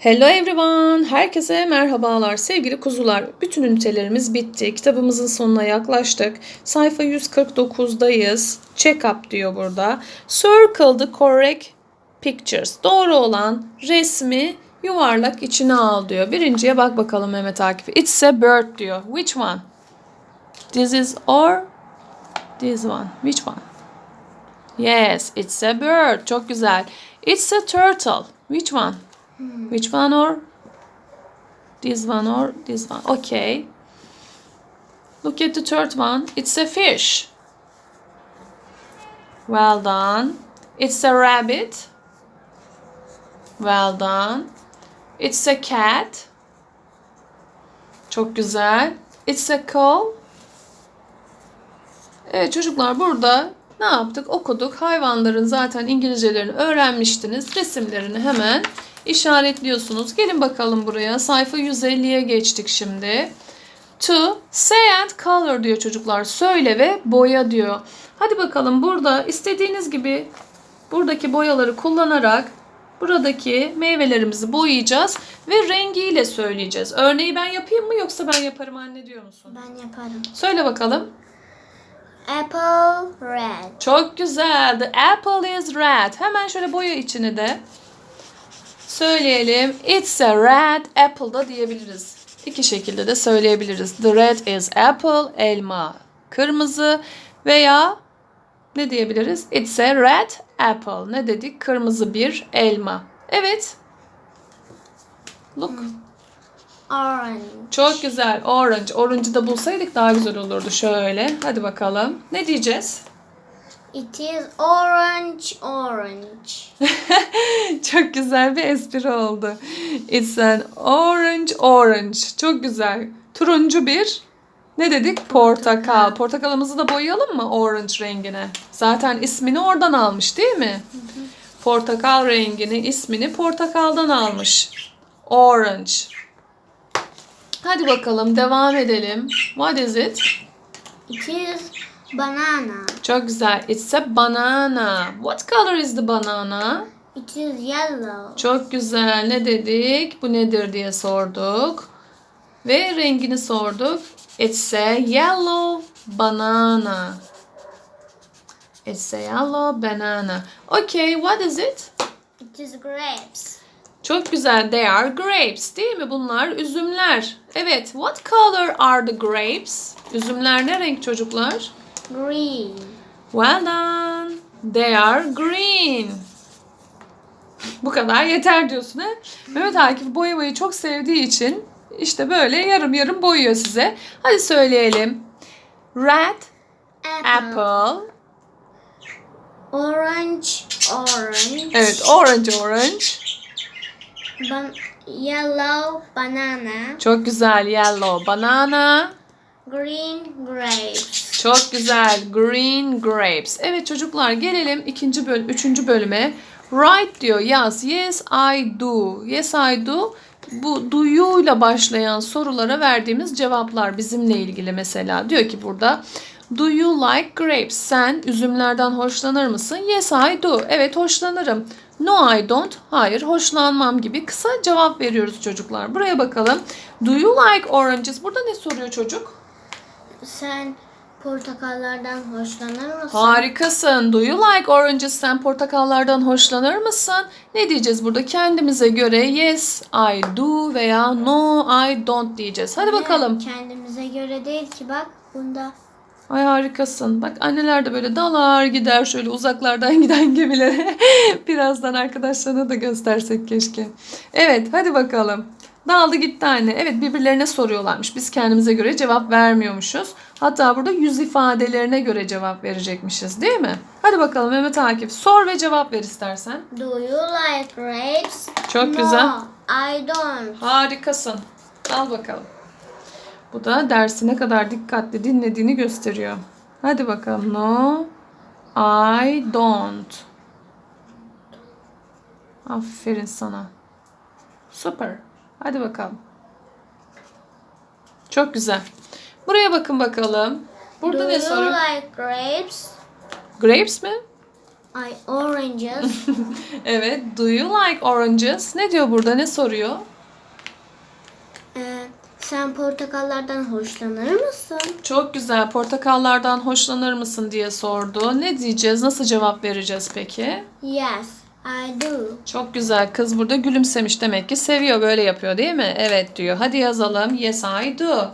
Hello everyone. Herkese merhabalar sevgili kuzular. Bütün ünitelerimiz bitti. Kitabımızın sonuna yaklaştık. Sayfa 149'dayız. Check up diyor burada. Circle the correct pictures. Doğru olan resmi yuvarlak içine al diyor. Birinciye bak bakalım Mehmet Akif. It's a bird diyor. Which one? This is or this one. Which one? Yes, it's a bird. Çok güzel. It's a turtle. Which one? Which one or this one or this one? Okay. Look at the third one. It's a fish. Well done. It's a rabbit. Well done. It's a cat. Çok güzel. It's a cow. Evet çocuklar burada ne yaptık? Okuduk. Hayvanların zaten İngilizcelerini öğrenmiştiniz. Resimlerini hemen işaretliyorsunuz. Gelin bakalım buraya. Sayfa 150'ye geçtik şimdi. To say and color diyor çocuklar. Söyle ve boya diyor. Hadi bakalım burada istediğiniz gibi buradaki boyaları kullanarak buradaki meyvelerimizi boyayacağız ve rengiyle söyleyeceğiz. Örneği ben yapayım mı yoksa ben yaparım anne diyor musun? Ben yaparım. Söyle bakalım. Apple red. Çok güzel. The apple is red. Hemen şöyle boya içini de söyleyelim. It's a red apple da diyebiliriz. İki şekilde de söyleyebiliriz. The red is apple, elma kırmızı veya ne diyebiliriz? It's a red apple. Ne dedik? Kırmızı bir elma. Evet. Look. Orange. Çok güzel. Orange. Orange'ı da bulsaydık daha güzel olurdu. Şöyle. Hadi bakalım. Ne diyeceğiz? It is orange orange. Çok güzel bir espri oldu. It's an orange orange. Çok güzel. Turuncu bir ne dedik? Portakal. Portakalımızı da boyayalım mı orange rengine? Zaten ismini oradan almış değil mi? Portakal rengini, ismini portakaldan almış. Orange. Hadi bakalım devam edelim. What is it? It is banana. Çok güzel. It's a banana. What color is the banana? It is yellow. Çok güzel. Ne dedik? Bu nedir diye sorduk. Ve rengini sorduk. It's a yellow banana. It's a yellow banana. Okay, what is it? It is grapes. Çok güzel. They are grapes. Değil mi? Bunlar üzümler. Evet. What color are the grapes? Üzümler ne renk çocuklar? Green. Well done. They are green. Bu kadar yeter diyorsun ha? Mehmet Akif boyamayı çok sevdiği için işte böyle yarım yarım boyuyor size. Hadi söyleyelim. Red Apple. apple. Orange orange. Evet, orange orange. Ban- yellow banana. Çok güzel yellow banana. Green grapes. Çok güzel green grapes. Evet çocuklar gelelim ikinci bölüm, üçüncü bölüme. Write diyor yaz. Yes I do. Yes I do. Bu duyuyla başlayan sorulara verdiğimiz cevaplar bizimle ilgili mesela. Diyor ki burada Do you like grapes? Sen üzümlerden hoşlanır mısın? Yes I do. Evet hoşlanırım. No I don't. Hayır hoşlanmam gibi kısa cevap veriyoruz çocuklar. Buraya bakalım. Do you like oranges? Burada ne soruyor çocuk? Sen portakallardan hoşlanır mısın? Harikasın. Do you like oranges? Sen portakallardan hoşlanır mısın? Ne diyeceğiz burada? Kendimize göre yes, I do veya no, I don't diyeceğiz. Hadi bakalım. Kendimize göre değil ki bak bunda. Ay harikasın. Bak anneler de böyle dalar gider şöyle uzaklardan giden gemilere. Birazdan arkadaşlarına da göstersek keşke. Evet hadi bakalım. Daldı gitti anne. Evet birbirlerine soruyorlarmış. Biz kendimize göre cevap vermiyormuşuz. Hatta burada yüz ifadelerine göre cevap verecekmişiz değil mi? Hadi bakalım Mehmet Akif sor ve cevap ver istersen. Do you like grapes? Çok no, güzel. I don't. Harikasın. Al bakalım. Bu da dersi ne kadar dikkatli dinlediğini gösteriyor. Hadi bakalım. No, I don't. Aferin sana. Süper. Hadi bakalım. Çok güzel. Buraya bakın bakalım. Burada Do ne soruyor? like grapes? Grapes mi? I oranges. Evet. Do you like oranges? Ne diyor burada? Ne soruyor? Ee, sen portakallardan hoşlanır mısın? Çok güzel. Portakallardan hoşlanır mısın diye sordu. Ne diyeceğiz? Nasıl cevap vereceğiz peki? Yes, I do. Çok güzel. Kız burada gülümsemiş demek ki seviyor böyle yapıyor değil mi? Evet diyor. Hadi yazalım. Yes I do.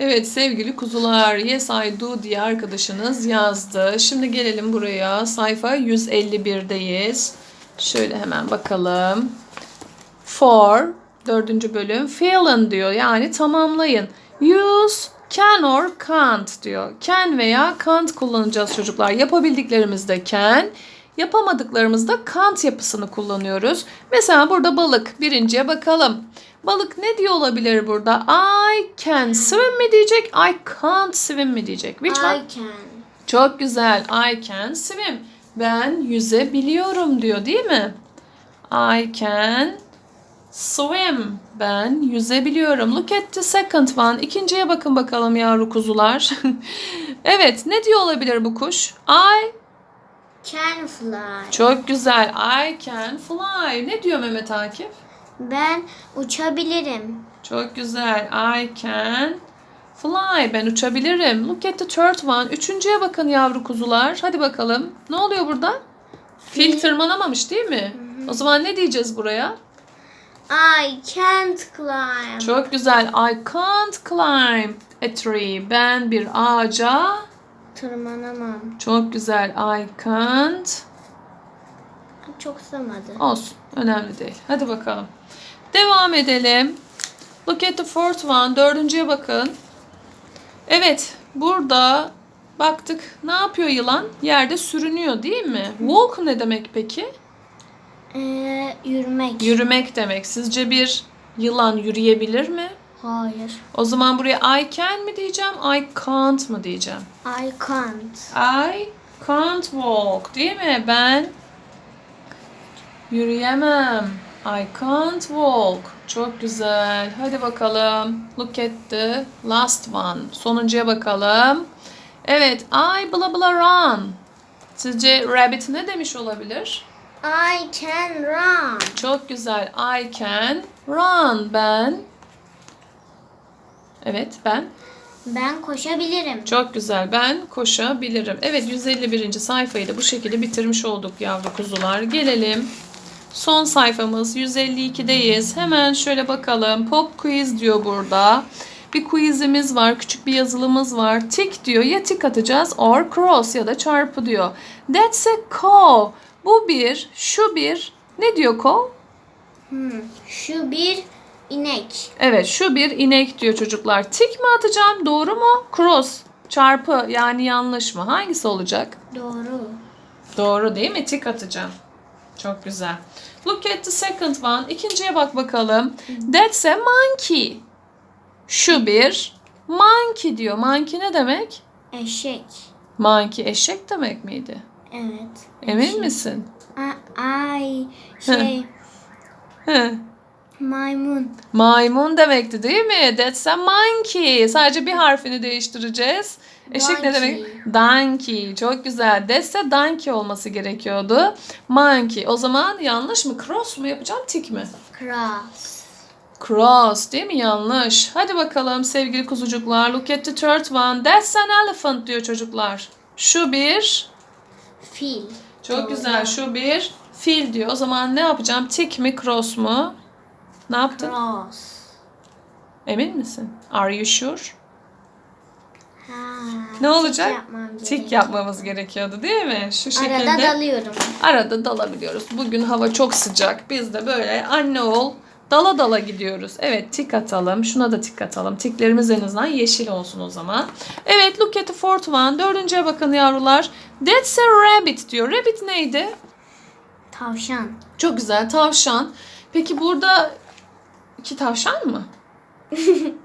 Evet sevgili kuzular Yes I do diye arkadaşınız yazdı. Şimdi gelelim buraya. Sayfa 151'deyiz. Şöyle hemen bakalım. For dördüncü bölüm fill diyor. Yani tamamlayın. Use can or can't diyor. Can veya can't kullanacağız çocuklar. Yapabildiklerimizde can, yapamadıklarımızda can't yapısını kullanıyoruz. Mesela burada balık. Birinciye bakalım. Balık ne diyor olabilir burada? I can swim mi diyecek? I can't swim mi diyecek? Which one? I can. Çok güzel. I can swim. Ben yüzebiliyorum diyor değil mi? I can swim. Ben yüzebiliyorum. Look at the second one. İkinciye bakın bakalım yavru kuzular. evet ne diyor olabilir bu kuş? I Can fly. çok güzel. I can fly. Ne diyor Mehmet Akif? Ben uçabilirim. Çok güzel. I can fly. Ben uçabilirim. Look at the third one. Üçüncüye bakın yavru kuzular. Hadi bakalım. Ne oluyor burada? Fil Fil. tırmanamamış değil mi? O zaman ne diyeceğiz buraya? I can't climb. Çok güzel. I can't climb a tree. Ben bir ağaca Tırmanamam. çok güzel. I can't Çok sığmadı. Olsun. Önemli değil. Hadi bakalım. Devam edelim. Look at the fourth one. Dördüncüye bakın. Evet. Burada baktık. Ne yapıyor yılan? Yerde sürünüyor değil mi? Walk ne demek peki? Ee, yürümek. Yürümek demek. Sizce bir yılan yürüyebilir mi? Hayır. O zaman buraya I can mi diyeceğim? I can't mı diyeceğim? I can't. I can't walk değil mi? Ben yürüyemem. I can't walk. Çok güzel. Hadi bakalım. Look at the last one. Sonuncuya bakalım. Evet. I bla bla run. Sizce rabbit ne demiş olabilir? I can run. Çok güzel. I can run. Ben Evet ben Ben koşabilirim. Çok güzel. Ben koşabilirim. Evet 151. sayfayı da bu şekilde bitirmiş olduk yavru kuzular. Gelelim. Son sayfamız 152'deyiz. Hemen şöyle bakalım. Pop quiz diyor burada. Bir quizimiz var. Küçük bir yazılımız var. Tick diyor. Ya tik atacağız or cross ya da çarpı diyor. That's a cow. Bu bir, şu bir. Ne diyor cow? Hmm. Şu bir inek. Evet şu bir inek diyor çocuklar. Tik mi atacağım? Doğru mu? Cross. Çarpı yani yanlış mı? Hangisi olacak? Doğru. Doğru değil mi? Tik atacağım. Çok güzel. Look at the second one. İkinciye bak bakalım. That's a monkey. Şu bir monkey diyor. Monkey ne demek? Eşek. Monkey eşek demek miydi? Evet. Emin Eşek. misin? A- Ay şey. Maymun. Maymun demekti değil mi? That's a monkey. Sadece bir harfini değiştireceğiz. Eşek ne demek? Donkey. Çok güzel. That's a donkey olması gerekiyordu. Monkey. O zaman yanlış mı? Cross mu yapacağım? Tik mi? Cross. Cross değil mi? Yanlış. Hadi bakalım sevgili kuzucuklar. Look at the third one. That's an elephant diyor çocuklar. Şu bir. Fil. Çok Doğru. güzel. Şu bir. Fil diyor. O zaman ne yapacağım? Tik mi? Cross mu? Ne yaptın? Cross. Emin misin? Are you sure? Ha, Ne olacak? Tik yapmam Tik yapmamız gerekiyordu değil mi? Şu şekilde. Arada dalıyorum. Arada dalabiliyoruz. Bugün hava çok sıcak. Biz de böyle anne oğul dala dala gidiyoruz. Evet tik atalım. Şuna da tik atalım. Tiklerimiz en azından yeşil olsun o zaman. Evet look at the fourth one. Dördüncüye bakın yavrular. That's a rabbit diyor. Rabbit neydi? Tavşan. Çok güzel. Tavşan. Peki burada iki tavşan mı?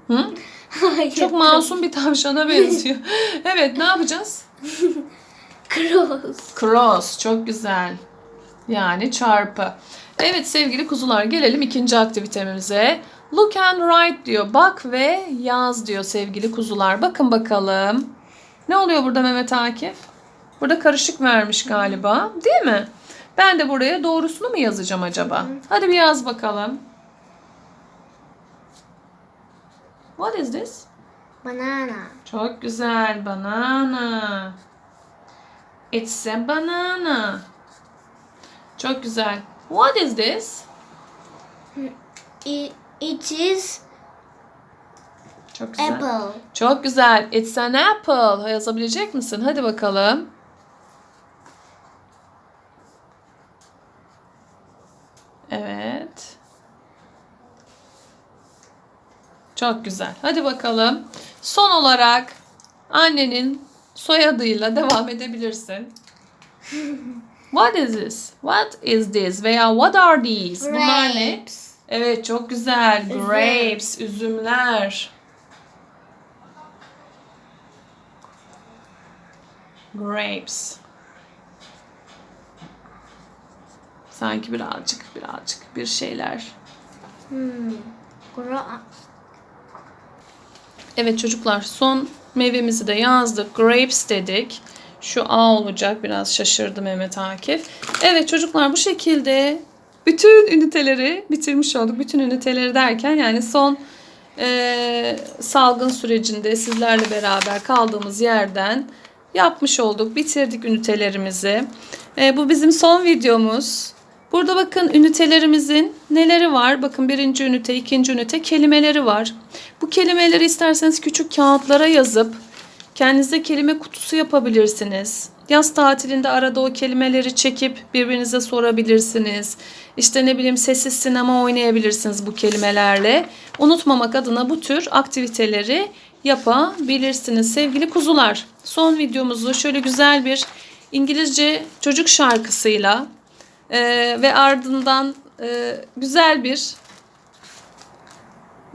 Hı? Hayır. Çok masum bir tavşana benziyor. evet ne yapacağız? Cross. Cross çok güzel. Yani çarpı. Evet sevgili kuzular gelelim ikinci aktivitemize. Look and write diyor. Bak ve yaz diyor sevgili kuzular. Bakın bakalım. Ne oluyor burada Mehmet Akif? Burada karışık vermiş galiba. Değil mi? Ben de buraya doğrusunu mu yazacağım acaba? Hadi bir yaz bakalım. What is this? Banana. Çok güzel. Banana. It's a banana. Çok güzel. What is this? It, it is Çok güzel. apple. Çok güzel. It's an apple. Yazabilecek misin? Hadi bakalım. Evet. Çok güzel. Hadi bakalım. Son olarak annenin soyadıyla devam edebilirsin. What is this? What is this? Veya what are these? Bunlar ne? Grapes. Evet çok güzel. Üzüm. Grapes, üzümler. Grapes. Sanki birazcık birazcık bir şeyler. Hmm. Gra Evet çocuklar son meyvemizi de yazdık. Grapes dedik. Şu A olacak. Biraz şaşırdı Mehmet Akif. Evet çocuklar bu şekilde bütün üniteleri bitirmiş olduk. Bütün üniteleri derken yani son e, salgın sürecinde sizlerle beraber kaldığımız yerden yapmış olduk. Bitirdik ünitelerimizi. E, bu bizim son videomuz. Burada bakın ünitelerimizin neleri var? Bakın birinci ünite, ikinci ünite kelimeleri var. Bu kelimeleri isterseniz küçük kağıtlara yazıp kendinize kelime kutusu yapabilirsiniz. Yaz tatilinde arada o kelimeleri çekip birbirinize sorabilirsiniz. İşte ne bileyim sessiz sinema oynayabilirsiniz bu kelimelerle. Unutmamak adına bu tür aktiviteleri yapabilirsiniz sevgili kuzular. Son videomuzu şöyle güzel bir İngilizce çocuk şarkısıyla e, ve ardından e, güzel bir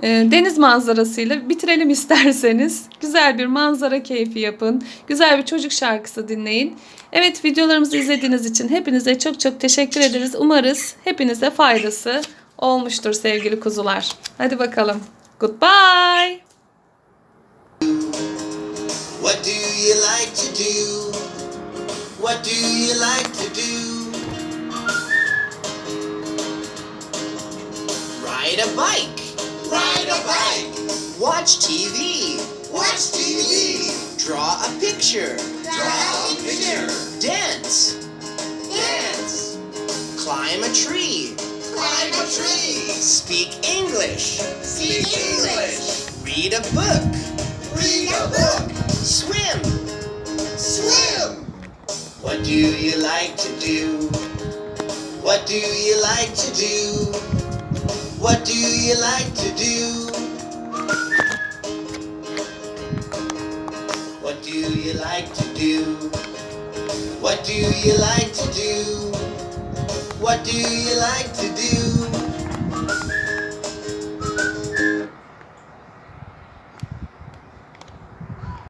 e, deniz manzarasıyla bitirelim isterseniz. Güzel bir manzara keyfi yapın. Güzel bir çocuk şarkısı dinleyin. Evet videolarımızı izlediğiniz için hepinize çok çok teşekkür ederiz. Umarız hepinize faydası olmuştur sevgili kuzular. Hadi bakalım. Goodbye. What do you like to do? What do you like to do? Ride a bike. Ride a bike. Watch TV. Watch TV. Draw a picture. Draw a picture. Dance. Dance. Climb a tree. Climb a tree. Speak English. Speak English. Read a book. Read a book. Swim. Swim. What do you like to do? What do you like to do? What do you like to do? What do you like to do? What do you like to do? What do you like to do?